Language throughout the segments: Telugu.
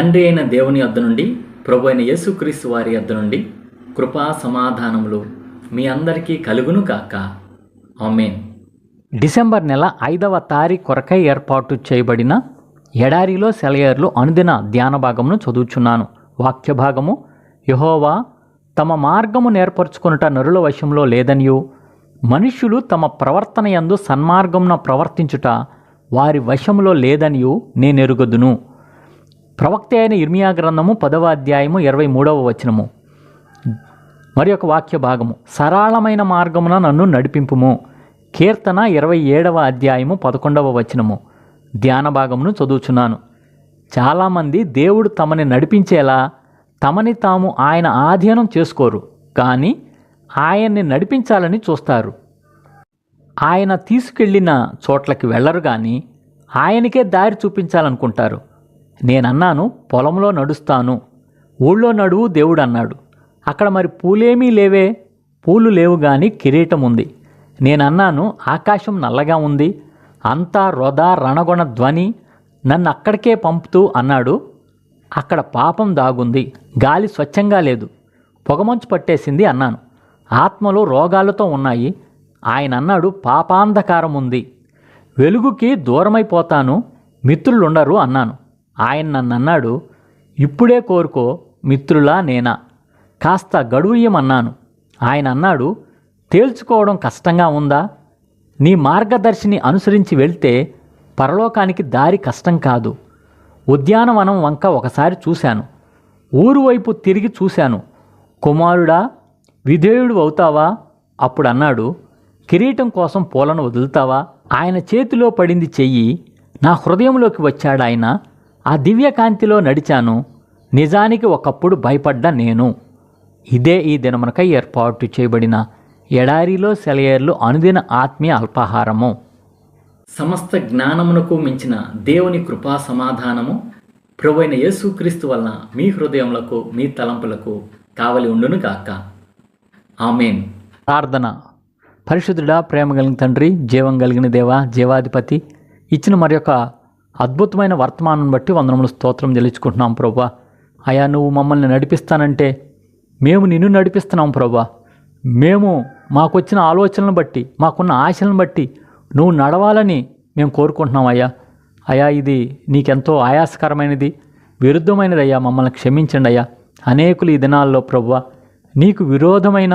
తండ్రి అయిన దేవుని వద్ద నుండి ప్రభు అయిన యేసుక్రీస్తు వారి వద్ద నుండి కృపా సమాధానములు మీ అందరికీ కలుగును కాక ఆమెన్. డిసెంబర్ నెల ఐదవ తారీఖు కొరకై ఏర్పాటు చేయబడిన ఎడారిలో సెలయర్లు అనుదిన ధ్యాన భాగమును చదువుచున్నాను. వాక్య భాగము యహోవా తమ మార్గము నేర్పరచుకొనుట నరుల వశంలో లేదనియు. మనుష్యులు తమ ప్రవర్తన యందు సన్మార్గమున ప్రవర్తించుట వారి వశములో లేదనియు నేనెరుగదును. ప్రవక్త అయిన ఇర్మియా గ్రంథము పదవ అధ్యాయము ఇరవై మూడవ వచనము. మరి ఒక వాక్య భాగము. సరళమైన మార్గమున నన్ను నడిపింపుము. కీర్తన ఇరవై ఏడవ అధ్యాయము పదకొండవ వచనము. ధ్యాన భాగమును చదువుచున్నాను. చాలామంది దేవుడు తమని నడిపించేలా తమని తాము ఆయన ఆధీనం చేసుకోరు. కానీ ఆయన్ని నడిపించాలని చూస్తారు. ఆయన తీసుకెళ్ళిన చోట్లకి వెళ్ళరు కానీ ఆయనకే దారి చూపించాలనుకుంటారు. నేనన్నాను పొలంలో నడుస్తాను. ఊళ్ళో నడువు దేవుడు అన్నాడు అక్కడ మరి పూలేమీ లేవే? పూలు లేవు కానీ కిరీటం ఉంది నేనన్నాను ఆకాశం నల్లగా ఉంది. అంతా రొద రణగొణ ధ్వని నన్ను అక్కడికే పంపుతూ అన్నాడు. అక్కడ పాపం దాగుంది. గాలి స్వచ్ఛంగా లేదు. పొగమంచు పట్టేసింది అన్నాను. ఆత్మలు రోగాలతో ఉన్నాయి. ఆయన అన్నాడు పాపాంధకారం ఉంది వెలుగుకి దూరమైపోతాను మిత్రులుండరు అన్నాను. ఆయన నన్ను అన్నాడు ఇప్పుడే కోరుకో మిత్రులా నేనా? కాస్త గడువుయ్యమన్నాను ఆయన అన్నాడు తేల్చుకోవడం కష్టంగా ఉందా? నీ మార్గదర్శిని అనుసరించి వెళ్తే పరలోకానికి దారి కష్టం కాదు. ఉద్యానవనం వంక ఒకసారి చూశాను. ఊరు వైపు తిరిగి చూశాను. కుమారుడా విధేయుడు అవుతావా? అప్పుడు అన్నాడు కిరీటం కోసం పూలను వదులుతావా? ఆయన చేతిలో పడింది చెయ్యి నా హృదయంలోకి వచ్చాడు ఆయన ఆ దివ్యకాంతిలో నడిచాను. నిజానికి ఒకప్పుడు భయపడ్డ నేను. ఇదే ఈ దినమునకై ఏర్పాటు చేయబడిన ఎడారిలో సెలయేర్లు అనుదిన ఆత్మీయ అల్పాహారము. సమస్త జ్ఞానమునకు మించిన దేవుని కృపా సమాధానము ప్రభువైన యేసుక్రీస్తు వలన మీ హృదయములకు మీ తలంపులకు కావలి ఉండును గాక. ఆమెన్. ప్రార్థన. పరిశుద్ధుడా ప్రేమ కలిగిన తండ్రి జీవం కలిగిన దేవ జీవాధిపతి ఇచ్చిన మరి యొక్క అద్భుతమైన వర్తమానం బట్టి వందనములు స్తోత్రం తెలుసుకుంటున్నాం ప్రభా అయా నువ్వు మమ్మల్ని నడిపిస్తానంటే మేము నిన్ను నడిపిస్తున్నాం ప్రభా మేము మాకొచ్చిన ఆలోచనలను బట్టి మాకున్న ఆశలను బట్టి నువ్వు నడవాలని మేము కోరుకుంటున్నాం అయ్యా. అయ్యా ఇది నీకెంతో ఆయాసకరమైనది విరుద్ధమైనది అయ్యా మమ్మల్ని క్షమించండి అయ్యా. అనేకులు ఈ దినాల్లో ప్రభువ నీకు విరోధమైన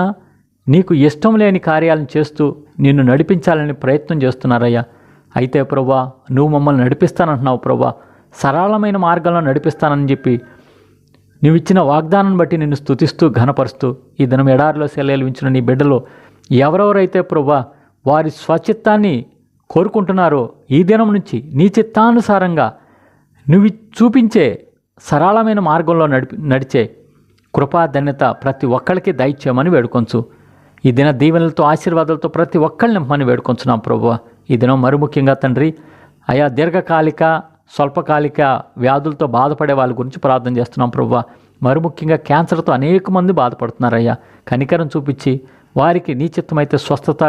నీకు ఇష్టం లేని కార్యాలను చేస్తూ నిన్ను నడిపించాలని ప్రయత్నం చేస్తున్నారయ్యా. అయితే ప్రభా నువ్వు మమ్మల్ని నడిపిస్తానంటున్నావు ప్రభా. సరళమైన మార్గంలో నడిపిస్తానని చెప్పి నువ్వు ఇచ్చిన వాగ్దానం బట్టి నిన్ను స్తుతిస్తూ ఘనపరుస్తూ ఈ దినం ఎడారిలో సెలవులు నీ బిడ్డలు ఎవరెవరైతే ప్రభా వారి స్వచిత్తాన్ని కోరుకుంటున్నారో ఈ దినం నుంచి నీ చిత్తానుసారంగా నువ్వు చూపించే సరళమైన మార్గంలో నడిపి నడిచే కృపాధన్యత ప్రతి ఒక్కరికి దయచేయమని వేడుకొంచు. ఈ దిన దీవెనలతో ఆశీర్వాదాలతో ప్రతి ఒక్కరిని నింపమని వేడుకొంచున్నాం ప్రభువా ఈ దినం మరి ముఖ్యంగా తండ్రి ఆయా దీర్ఘకాలిక స్వల్పకాలిక వ్యాధులతో బాధపడే వాళ్ళ గురించి ప్రార్థన చేస్తున్నాం ప్రభు మరి ముఖ్యంగా క్యాన్సర్తో అనేక మంది బాధపడుతున్నారయ్యా. కనికరం చూపించి వారికి నీ చిత్తమైతే స్వస్థత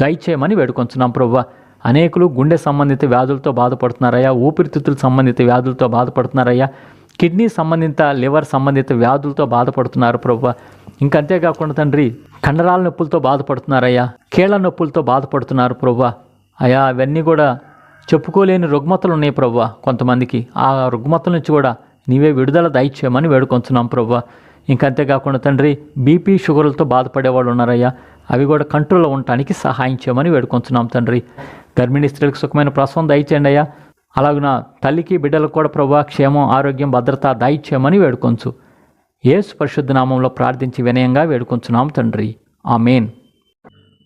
దయచేయమని వేడుకొంచున్నాం ప్రభు అనేకులు గుండె సంబంధిత వ్యాధులతో బాధపడుతున్నారయ్యా. ఊపిరితిత్తుల సంబంధిత వ్యాధులతో బాధపడుతున్నారయ్యా. కిడ్నీ సంబంధిత లివర్ సంబంధిత వ్యాధులతో బాధపడుతున్నారు ప్రభు ఇంకంతేకాకుండా తండ్రి కండరాల నొప్పులతో బాధపడుతున్నారయ్యా. కీళ్ళ నొప్పులతో బాధపడుతున్నారు ప్రభు అయా అవన్నీ కూడా చెప్పుకోలేని రుగ్మతలు ఉన్నాయి ప్రభు కొంతమందికి ఆ రుగ్మతల నుంచి కూడా నీవే విడుదల దయచేయమని వేడుకొంచున్నాం ప్రభు ఇంకంతేకాకుండా తండ్రి బీపీ షుగర్లతో బాధపడేవాళ్ళు ఉన్నారయ్యా. అవి కూడా కంట్రోల్లో ఉండటానికి సహాయం చేయమని వేడుకొంచున్నాం తండ్రి. గర్భిణీ స్త్రీలకు సుఖమైన ప్రసవం దయచేయండి అయ్యా. అలాగున తల్లికి బిడ్డలకు కూడా ప్రభా క్షేమం ఆరోగ్యం భద్రత దయచేయమని వేడుకొంచు. ఏసు పరిశుద్ధ నామంలో ప్రార్థించి వినయంగా వేడుకొంచున్నాం తండ్రి. ఆ మెయిన్